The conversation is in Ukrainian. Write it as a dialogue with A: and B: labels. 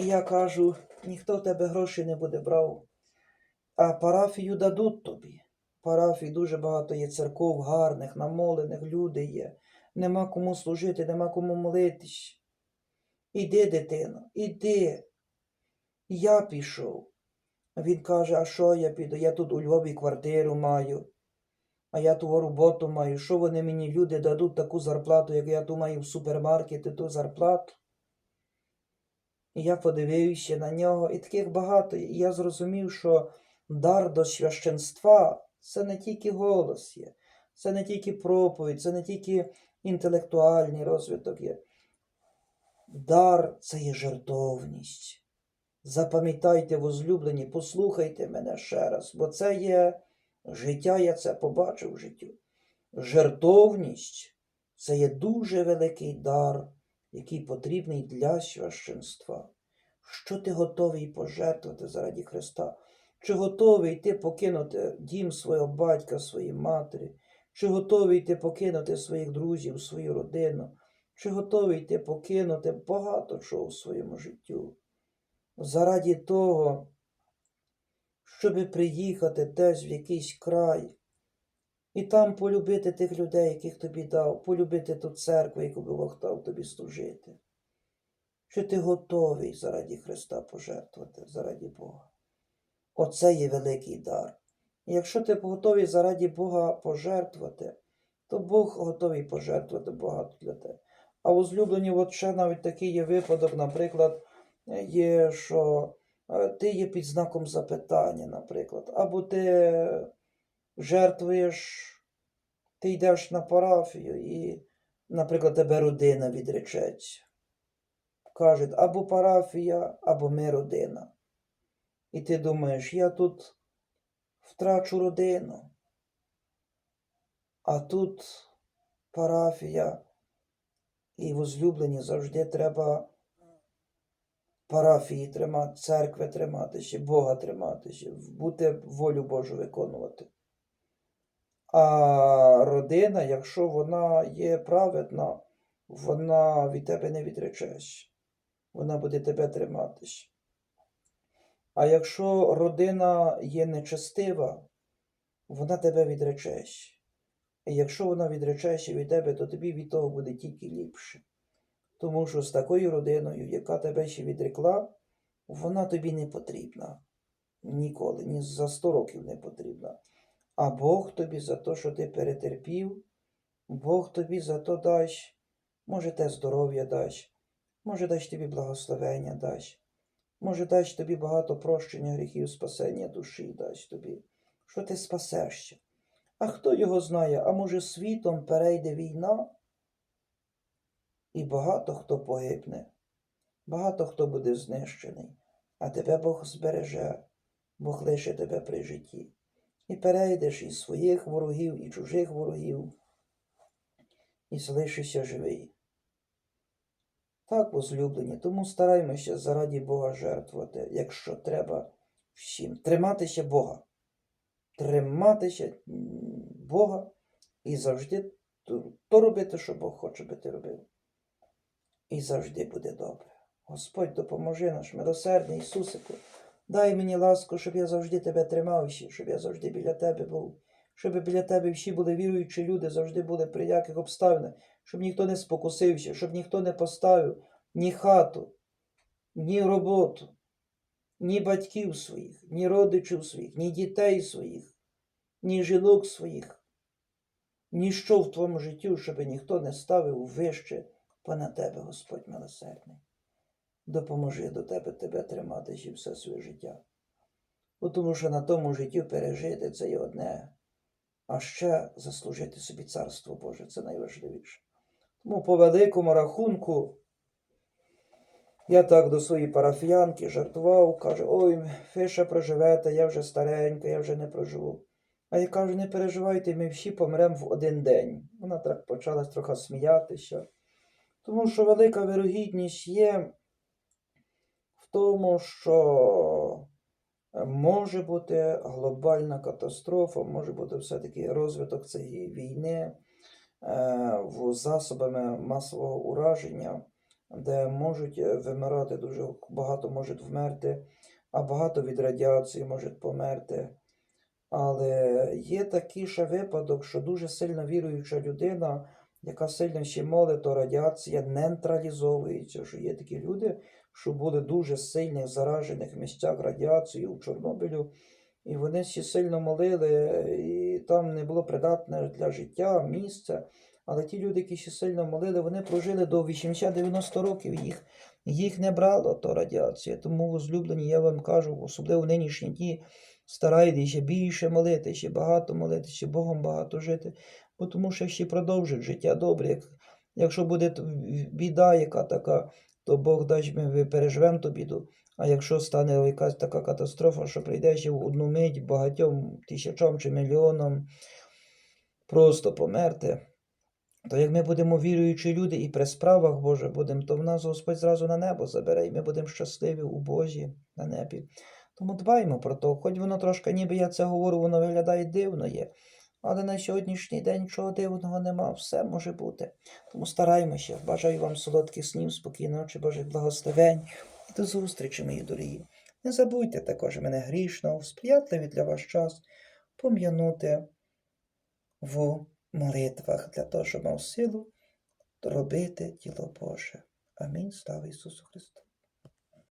A: Я кажу, ніхто тебе грошей не буде брав, а парафію дадуть тобі. Парафій дуже багато є церков гарних, намолених, люди є. Нема кому служити, нема кому молитись. Іди, дитино, іди. Я пішов. Він каже, а що я піду? Я тут у Львові квартиру маю, а я ту роботу маю. Що вони мені люди дадуть таку зарплату, як я ту маю в супермаркеті, ту зарплату? Я подивився на нього, і таких багато. І я зрозумів, що дар до священства це не тільки голос є, це не тільки проповідь, це не тільки інтелектуальний розвиток є. Дар це є жертовність. Запам'ятайте, возлюблені, послухайте мене ще раз, бо це є життя, я це побачив в життю. Жертовність це є дуже великий дар, який потрібний для священства. Що ти готовий пожертвувати заради Христа? Чи готовий ти покинути дім свого батька, своєї матері? Чи готовий ти покинути своїх друзів, свою родину? Чи готовий ти покинути багато чого в своєму життю? Заради того, щоб приїхати теж в якийсь край і там полюбити тих людей, яких тобі дав, полюбити ту церкву, яку би Бог дав тобі служити. Чи ти готовий заради Христа пожертвувати, заради Бога? Оце є великий дар. І якщо ти готовий заради Бога пожертвувати, то Бог готовий пожертвувати багато для тебе. А возлюблені, от ще навіть такий є випадок, наприклад, є, що е, ти є під знаком запитання, наприклад, або ти жертвуєш, ти йдеш на парафію і, наприклад, тебе родина відречеться. Кажуть, або парафія, або ми родина. І ти думаєш, я тут втрачу родину, а тут парафія і возлюблені завжди треба парафії тримати, церкви тримати, ще Бога тримати, ще бути волю Божу виконувати. А родина, якщо вона є праведна, вона від тебе не відречеш. Вона буде тебе триматись. А якщо родина є нечестива, вона тебе відречеш. І якщо вона відречеться від тебе, то тобі від того буде тільки ліпше. Тому що з такою родиною, яка тебе ще відрекла, вона тобі не потрібна. Ніколи, ні за 100 років не потрібна. А Бог тобі за те, що ти перетерпів, Бог тобі за то дасть, може те здоров'я дасть, може дасть тобі благословення дасть, може дасть тобі багато прощення гріхів, спасення душі дасть тобі, що ти спасешся. А хто його знає, а може світом перейде війна? І багато хто погибне, багато хто буде знищений, а тебе Бог збереже, Бог лише тебе при житті. І перейдеш із своїх ворогів, і чужих ворогів, і залишишся живий. Так, возлюблені, тому стараймося заради Бога жертвувати, якщо треба всім. Триматися Бога. Триматися Бога і завжди то, робити, що Бог хоче, би ти робив. І завжди буде добре. Господь допоможи наш милосердний Ісусику. Дай мені ласку, щоб я завжди тебе тримав, щоб я завжди біля тебе був, щоб біля тебе всі були віруючі люди, завжди були при яких обставинах, щоб ніхто не спокусився, щоб ніхто не поставив ні хату, ні роботу, ні батьків своїх, ні родичів своїх, ні дітей своїх, ні жінок своїх, ніщо в твоєму життю, щоб ніхто не ставив вище понад тебе, Господь милосердний. Допоможи до тебе тебе тримати ще все своє життя. Бо Тому що на тому життю пережити це є одне, а ще заслужити собі царство Боже це найважливіше. Тому по великому рахунку я так до своєї парафіянки жартував, каже, ой, ви ще проживете, я вже старенька, я вже не проживу. А я кажу, не переживайте, ми всі помремо в один день. Вона так почала трохи сміятися. Тому що велика вирогідність є тому, що е, може бути глобальна катастрофа, може бути все-таки розвиток цієї війни е, в засобами масового ураження, де можуть е, вимирати дуже багато можуть вмерти, а багато від радіації можуть померти. Але є такий ще випадок, що дуже сильно віруюча людина, яка сильно ще молить, то радіація нейтралізовується. Що є такі люди, що були дуже сильних заражених місцях радіацією у Чорнобилю, і вони ще сильно молили, і там не було придатне для життя місце. Але ті люди, які ще сильно молили, вони прожили до 80-90 років. Їх, їх не брало то радіація. Тому, возлюблені, я вам кажу, особливо в нинішні дні, старайтеся ще більше молити, ще багато молити, ще Богом багато жити, бо тому що ще продовжить життя добре. Якщо буде біда, яка така, то Бог дасть ми переживемо ту біду. А якщо стане якась така катастрофа, що прийде ще в одну мить багатьом тисячам чи мільйонам просто померти, то як ми будемо віруючі люди і при справах Боже будемо, то в нас Господь зразу на небо забере, і ми будемо щасливі у Божі на небі. Тому дбаймо про то, хоч воно трошки, ніби я це говорю, воно виглядає дивно є. Але на сьогоднішній день нічого дивного нема, все може бути. Тому стараймося. Бажаю вам солодких снів, спокійної ночі, Божих благословень і до зустрічі, мої дорогі. Не забудьте також мене грішного, в сприятливий для вас час пом'янути в молитвах для того, щоб мав силу робити діло Боже. Амінь. Слава Ісусу Христу.